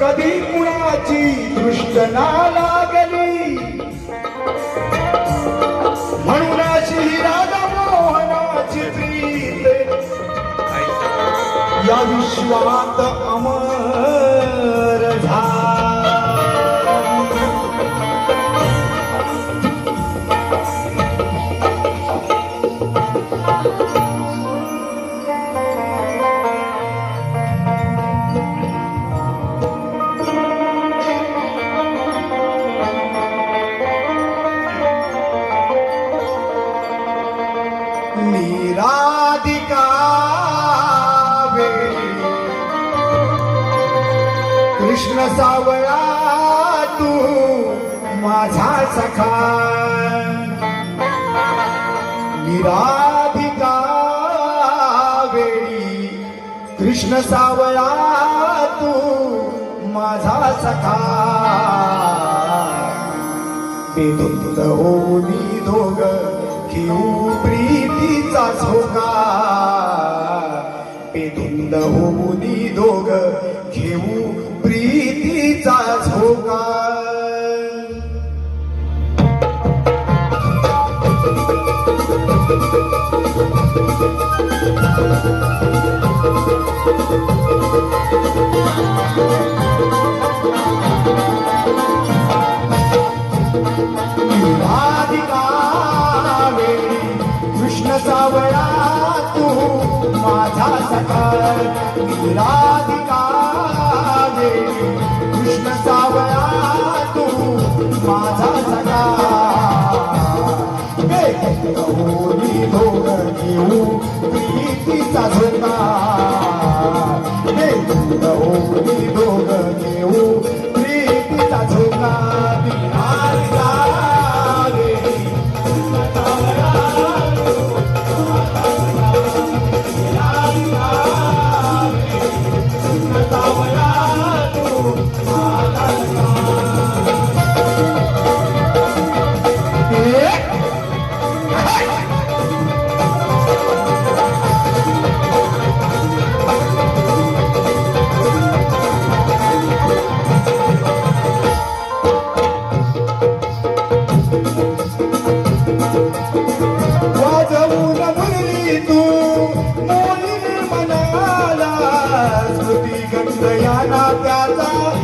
कधी कुणाची दृष्ट ना लागली? म्हणून अशी राधा मोहनाची प्रीत या विश्वात अमर निराधिका वेळी कृष्ण सावळा तू माझा सखा। निराधिका वेळी। कृष्ण सावळा तू माझा सखा। बेधुंद होनी दोग घेऊ प्रीतीचा झोका. पेधुंद होनी दोघ घेऊ प्रीतीचा झोका. माझा सखा राधिका वेळी कृष्ण सावळा तू माझा